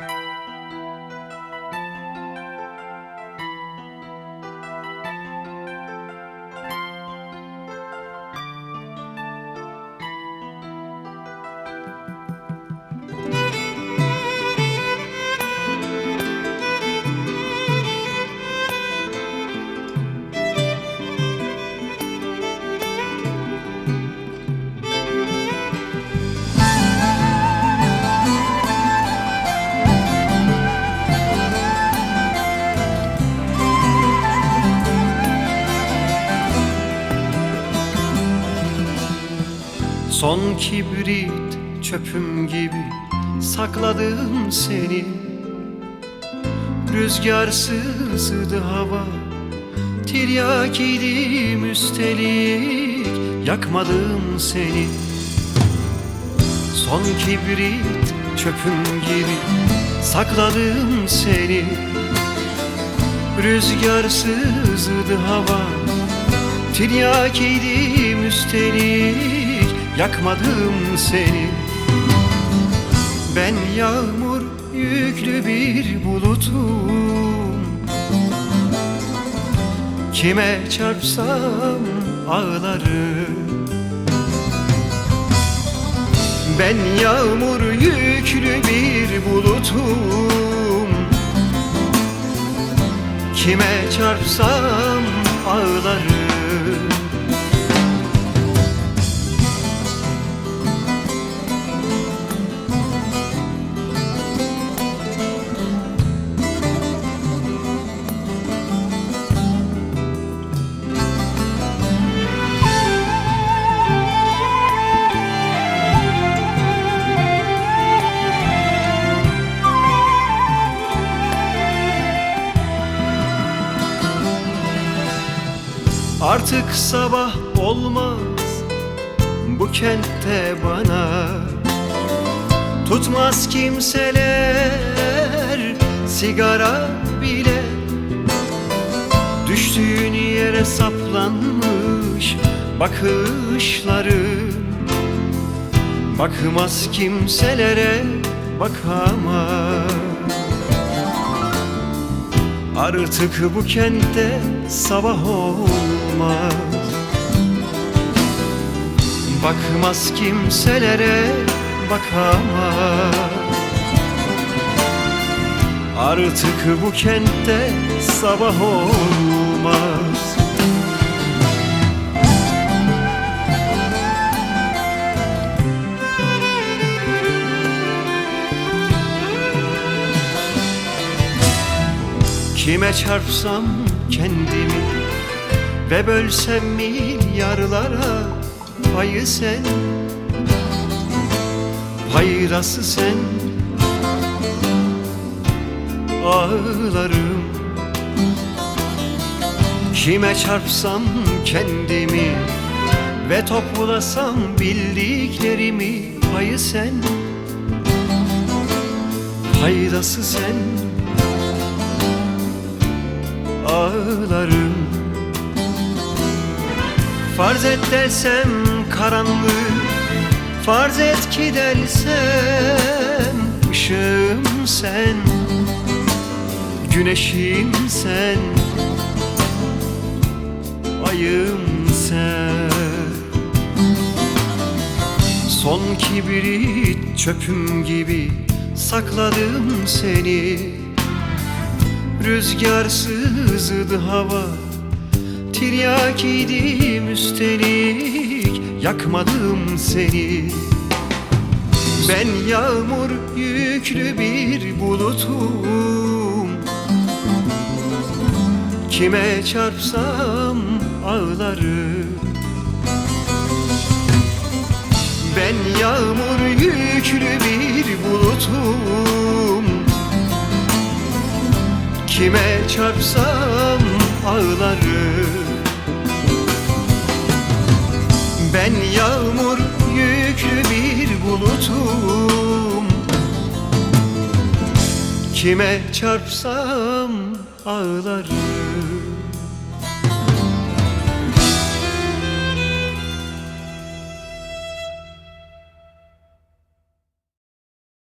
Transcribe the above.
Música Son kibrit çöpüm gibi sakladım seni. Rüzgarsızdı hava Tiryakiydim üstelik Yakmadım seni. Son kibrit çöpüm gibi sakladım seni. Rüzgarsızdı hava Tiryakiydim üstelik Yakmadım seni. Ben yağmur yüklü bir bulutum. Kime çarpsam ağlarım Ben yağmur yüklü bir bulutum. Kime çarpsam ağlarım Artık sabah olmaz bu kentte bana. Tutmaz kimseler sigara bile. Düştüğün yere saplanmış bakışları. Bakmaz kimselere bakamaz. Artık bu kentte sabah olmaz Bakmaz kimselere bakamaz. Artık bu kentte sabah olmaz. Kime çarpsam kendimi Ve bölsem milyarlara Payı sen Paydası sen. Ağlarım. Kime çarpsam kendimi Ve toplasam bildiklerimi Payı sen Paydası sen. Ağlarım Farz et dersem karanlık Farz et ki dersem ışığım sen Güneşim sen Ayım sen. Son kibrit çöpüm gibi sakladım seni. Rüzgarsızdı hava Tiryakiydim üstelik Yakmadım seni. Ben yağmur yüklü bir bulutum. Kime çarpsam ağlarım Ben yağmur yüklü bir bulutum. Kime çarpsam ağlarım Ben yağmur yüklü bir bulutum. Kime çarpsam ağlarım